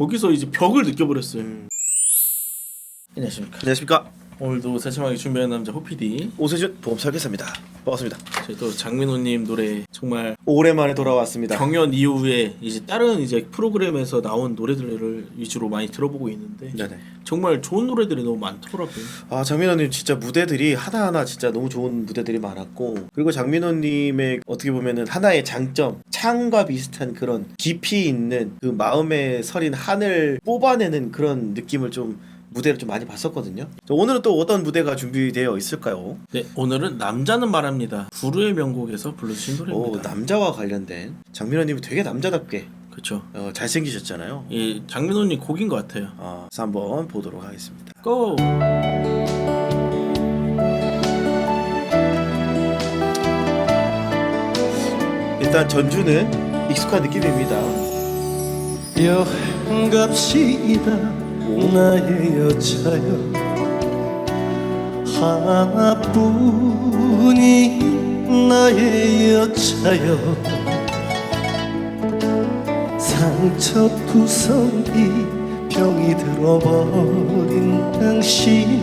거기서 이제 벽을 느껴버렸어요. 음. 안녕하십니까. 안녕하십니까 오늘도 세심하게 준비한 남자 호피디. 오세준 보험 설계사입니다 반갑습니다 저희 또 장민호님 노래 정말 오랜만에 돌아왔습니다 경연 이후에 이제 다른 이제 프로그램에서 나온 노래들을 위주로 많이 들어보고 있는데 네네 정말 좋은 노래들이 너무 많더라고요. 아 장민호님 진짜 무대들이 하나하나 진짜 너무 좋은 무대들이 많았고 그리고 장민호님의 어떻게 보면은 하나의 장점 창과 비슷한 그런 깊이 있는 그 마음에 서린 한을 뽑아내는 그런 느낌을 좀 무대를 좀 많이 봤었거든요 자, 오늘은 또 어떤 무대가 준비되어 있을까요? 네 오늘은 남자는 말합니다. 부르의 명곡에서 불러주신 오 노래입니다. 남자와 관련된 장민호님이 되게 남자답게 그렇죠. 어, 잘생기셨잖아요 이 장민호님 곡인 것 같아요. 어, 그래서 한번 보도록 하겠습니다 고! 일단 전주는 익숙한 느낌입니다 여행 갑시다 나의 여자여 하나뿐인 나의 여자여. 상처투성이 병이 들어버린 당신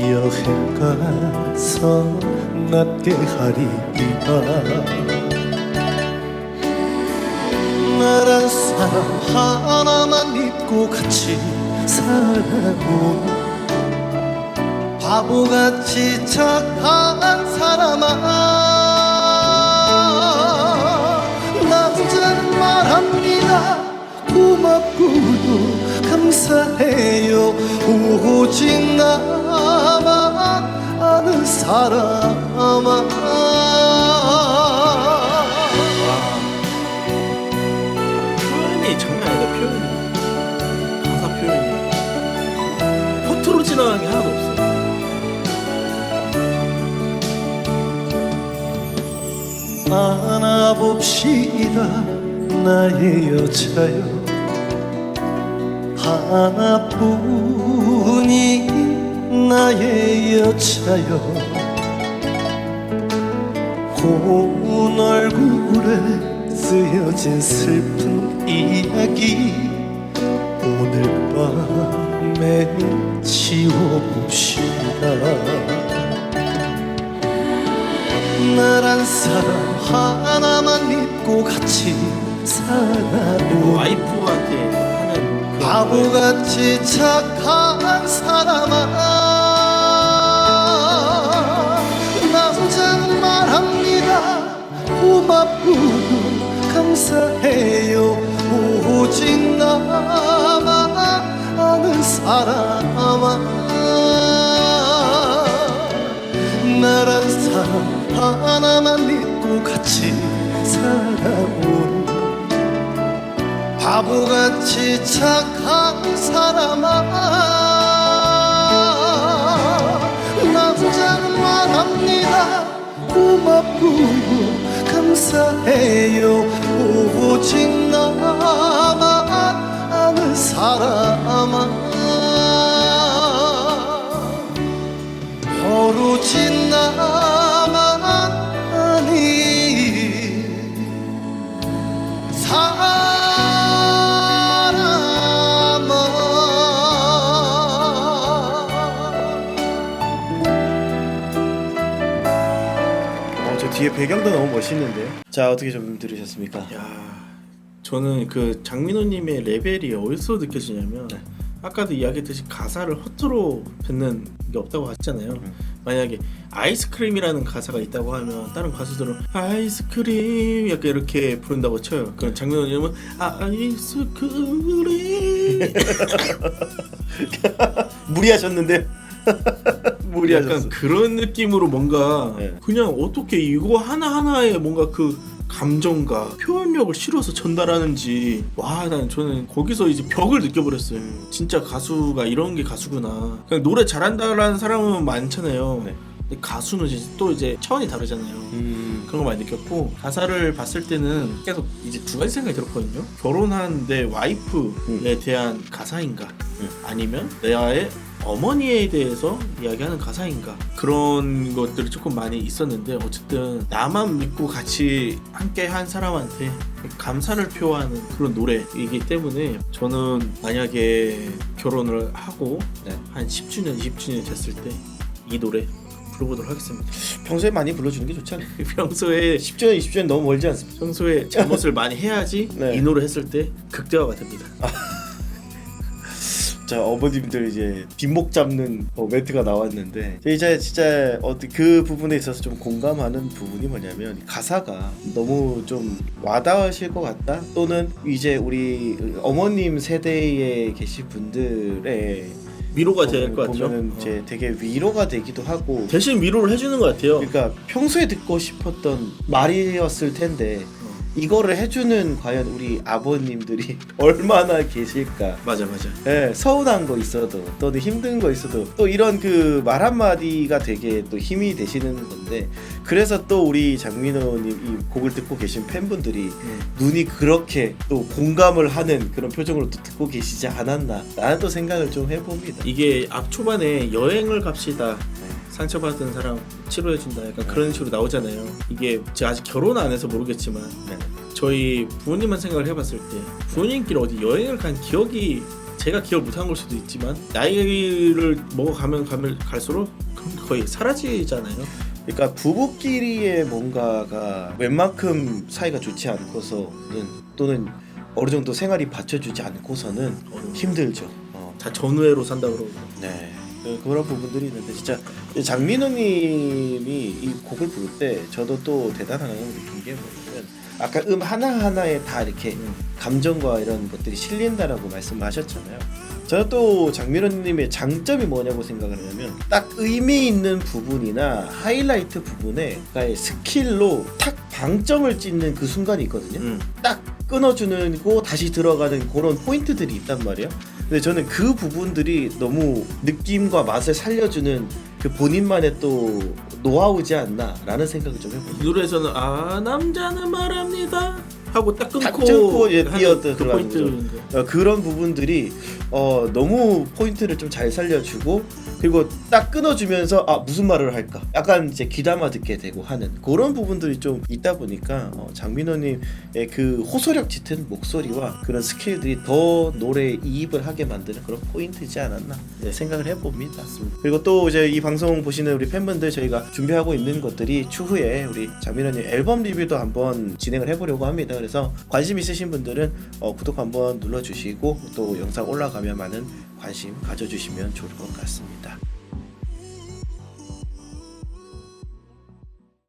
여행 가서 낫게 하리라 나란 사람 하나만 믿고 같이 살아온 바보같이 착한 사람아. 남자는 말합니다. 고맙고도 감사해요. 오직 나만 아는 사람아. 장난 아니다 표현이 지나가는 게 하나도 없어 안아봅시다 나의 여자여. 하나뿐인 나의 여자여. 고운 얼굴에 쓰여진 슬픈 이야기. 오늘 밤 에 지워봅시다. 나란 사람 하나만 믿고 같이 살아온 와이프한테 하는 그 바보같이 착한 사람아. 남자는 말합니다. 고맙고 감사해요. 오직 나 사람아 나란 사람 하나만 믿고 같이 살아온 바보같이 착한 사람아 남자는 말합니다. 고맙고 감사해요 저 뒤에 배경도 너무 멋있는데요. 자 어떻게 좀 들으셨습니까? 야 저는 그 장민호님의 레벨이 어디서 느껴지냐면 네. 아까도 이야기했듯이 가사를 허투루 뱉는 게 없다고 했잖아요. 음. 만약에 아이스크림이라는 가사가 있다고 하면 다른 가수들은 아이스크림 약간 이렇게 부른다고 쳐요. 그럼 장민호님은 아이스크림 무리하셨는데 무리하셨어. 약간 그런 느낌으로 뭔가 네. 그냥 어떻게 이거 하나 하나에 뭔가 그 감정과 표현력을 실어서 전달하는지 와 난 저는 거기서 이제 벽을 느껴버렸어요. 진짜 가수가 이런 게 가수구나. 그냥 노래 잘한다라는 사람은 많잖아요. 네. 근데 가수는 이제 또 이제 차원이 다르잖아요. 음, 그런 거 많이 느꼈고 가사를 봤을 때는 계속 이제 두 가지 생각이 들었거든요. 결혼한 내 와이프에 음. 대한 가사인가 음. 아니면 내와의 어머니에 대해서 이야기하는 가사인가 그런 것들이 조금 많이 있었는데 어쨌든 나만 믿고 같이 함께 한 사람한테 감사를 표하는 그런 노래이기 때문에 저는 만약에 결혼을 하고 네. 한 10주년, 20주년 됐을 때 이 노래 불러보도록 하겠습니다. 평소에 많이 불러주는 게 좋지 않아요? 평소에 10주년 20주년 너무 멀지 않습니까? 평소에 잘못을 많이 해야지 네. 이 노래 했을 때 극대화가 됩니다. 자 어머님들 이제 뒷목 잡는 어, 멘트가 나왔는데 이제 진짜 어떻게 그 부분에 있어서 좀 공감하는 부분이 뭐냐면 가사가 너무 좀 와닿으실 것 같다 또는 이제 우리 어머님 세대에 계신 분들의 위로가 될 것 같죠. 보면은 어. 이제 되게 위로가 되기도 하고 대신 위로를 해주는 것 같아요. 그러니까 평소에 듣고 싶었던 말이었을 텐데 어. 이거를 해주는 과연 우리 아버님들이 얼마나 계실까 맞아 맞아. 예, 서운한 거 있어도 또는 힘든 거 있어도 또 이런 그 말 한마디가 되게 또 힘이 되시는 건데 그래서 또 우리 장민호님 이 곡을 듣고 계신 팬분들이 음. 눈이 그렇게 또 공감을 하는 그런 표정으로 또 듣고 계시지 않았나 라는 또 생각을 좀 해봅니다 이게 앞 초반에 여행을 갑시다. 상처받은 사람 치료해준다. 약간 그런 식으로 나오잖아요. 이게 제가 아직 결혼 안 해서 모르겠지만 네. 저희 부모님만 생각을 해봤을 때 부모님끼리 어디 여행을 간 기억이 제가 기억 못한 걸 수도 있지만 나이를 먹어가면 가면 갈수록 거의 사라지잖아요. 그러니까 부부끼리의 뭔가가 웬만큼 사이가 좋지 않고서는 또는 어느 정도 생활이 받쳐주지 않고서는. 힘들죠 어. 다 전우회로 산다 그러고. 네. 그- 그런 부분들이 있는데 진짜 장민호님이 이 곡을 부를 때 저도 또 대단하다고 느낀 게 뭐냐면 아까 음 하나 하나에 다 이렇게 음. 감정과 이런 것들이 실린다라고 말씀하셨잖아요. 저는 또 장민호님의 장점이 뭐냐고 생각을 하냐면 딱 의미 있는 부분이나 하이라이트 부분에 그러니까 스킬로 탁 방점을 찍는 그 순간이 있거든요. 음. 딱 끊어주는 고 다시 들어가는 그런 포인트들이 있단 말이에요. 근데 저는 그 부분들이 너무 느낌과 맛을 살려주는 그 본인만의 또 노하우지 않나라는 생각을 좀이 해봅니다. 노래에서는 아 남자는 말합니다 하고 딱 끊고 딱 끊고 이제 하는 뛰어 그 들어가는 포인트인데. 어, 그런 부분들이 어, 너무 포인트를 좀 잘 살려주고 그리고 딱 끊어주면서 아 무슨 말을 할까 약간 이제 귀담아 듣게 되고 하는 그런 부분들이 좀 있다 보니까 어, 장민호님의 그 호소력 짙은 목소리와 그런 스킬들이 더 노래에 이입을 하게 만드는 그런 포인트지 않았나 네, 생각을 해봅니다. 그리고 또 이제 이 방송 보시는 우리 팬분들 저희가 준비하고 있는 것들이 추후에 우리 장민호님 앨범 리뷰도 한번 진행을 해보려고 합니다. 그래서 관심 있으신 분들은 어, 구독 한번 눌러주시고 또 영상 올라가면 많은 관심 가져주시면 좋을 것 같습니다.